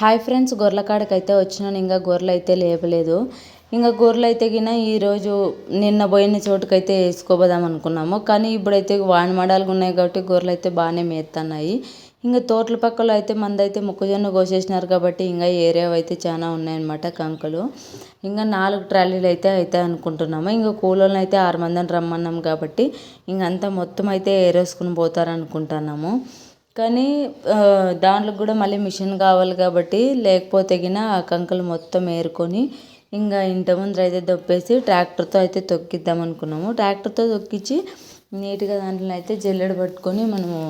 Hi friends గొర్రెల కాడకైతే అయితే వచ్చినాను. ఇంకా గొర్రెలు అయితే లేపలేదు ఇంకా గొర్రెలు అయితే గిన ఈరోజు నిన్న పోయిన చోటుకైతే వేసుకోబోదాం అనుకున్నాము. కానీ ఇప్పుడైతే వానమడాలుగా ఉన్నాయి కాబట్టి గొర్రెలు అయితే బాగానే మేస్తున్నాయి ఇంకా తోటల పక్కలో అయితే మందైతే మొక్కజొన్న కోసేసినారు కాబట్టి ఇంకా ఏరియా అయితే చాలా ఉన్నాయన్నమాట కంకులు. ఇంకా నాలుగు ట్రాలీలు అయితే అవుతాయి అనుకుంటున్నాము. ఇంకా కూలోళ్ళని అయితే ఆరు మందిని రమ్మన్నాం కాబట్టి ఇంకంతా మొత్తం అయితే ఏరేసుకుని పోతారనుకుంటున్నాము. కానీ దాంట్లో కూడా మళ్ళీ మిషన్ కావాలి కాబట్టి లేకపోతే గిన ఆ కంకులు మొత్తం ఏరుకొని ఇంకా ఇంటి ముందర అయితే దొప్పేసి ట్రాక్టర్తో అయితే తొక్కిద్దాం అనుకున్నాము. ట్రాక్టర్తో తొక్కించి నీట్గా దాంట్లో అయితే జల్లెడ పట్టుకొని మనము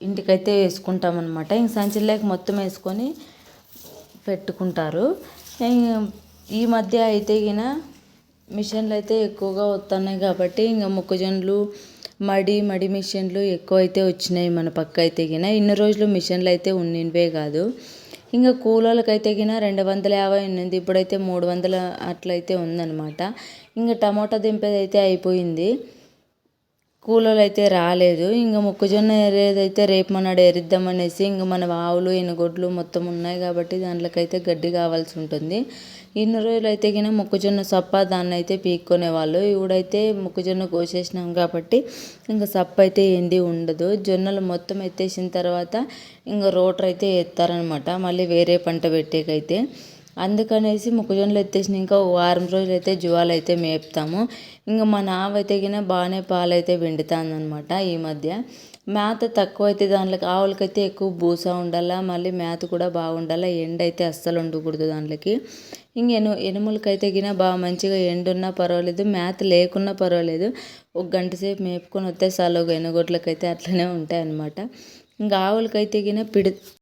ఇంటికైతే వేసుకుంటాం అనమాట ఇంక సంచులేక మొత్తం వేసుకొని పెట్టుకుంటారు. ఈ మధ్య అయితే గిన మిషన్లు అయితే ఎక్కువగా వస్తున్నాయి కాబట్టి ఇంకా మొక్కజొన్నలు మడి మడి మిషన్లు ఎక్కువైతే వచ్చినాయి మన పక్క అయితే గిన. ఇన్ని రోజులు మిషన్లు అయితే ఉన్నివే కాదు. ఇంకా కూలోళ్ళకైతే గిన రెండు వందల యాభై ఉన్నింది. ఇప్పుడైతే మూడు వందల అట్లయితే ఉందన్నమాట. ఇంకా టమోటా దింపేది అయితే అయిపోయింది. కూలోళ్ళు అయితే రాలేదు. ఇంకా మొక్కజొన్న ఏరేదైతే రేపు మనాడు ఏరిద్దామనేసి ఇంకా మన ఆవులు ఎనుగొడ్లు మొత్తం ఉన్నాయి కాబట్టి దాంట్లోకైతే గడ్డి కావాల్సి ఉంటుంది. ఇన్ని రోజులు అయితే కినా మొక్కజొన్న సప్ప దాన్ని అయితే పీక్కునేవాళ్ళు. ఇవిడైతే మొక్కజొన్న కోసేసినాం కాబట్టి ఇంకా సప్ప అయితే ఏంది ఉండదు. జొన్నలు మొత్తం ఎత్తేసిన తర్వాత ఇంకా రోటర్ అయితే ఎత్తారనమాట. మళ్ళీ వేరే పంట పెట్టేకైతే. అందుకనేసి మొక్కజొన్నలు ఎత్తేసిన ఇంకా వారం రోజులు అయితే జువాలు అయితే మేపుతాము. ఇంకా మా నావైతే గిన బాగానే పాలు అయితే అనమాట ఈ మధ్య. మేత తక్కువ అయితే దాంట్లోకి ఆవులకైతే ఎక్కువ బూస ఉండాలా మళ్ళీ మేత కూడా బాగుండాలా ఎండ అయితే అస్సలు ఉండకూడదు దాంట్లోకి. ఇంక ఎను ఎనుములకైతే గిన బాగా మంచిగా ఎండున్నా పర్వాలేదు మేత లేకున్నా పర్వాలేదు. ఒక గంట సేపు మేపుకొని వస్తే చాలు ఎనుగొడ్లకైతే అట్లనే ఉంటాయి అన్నమాట ఇంకా ఆవులకైతే గిన పిడి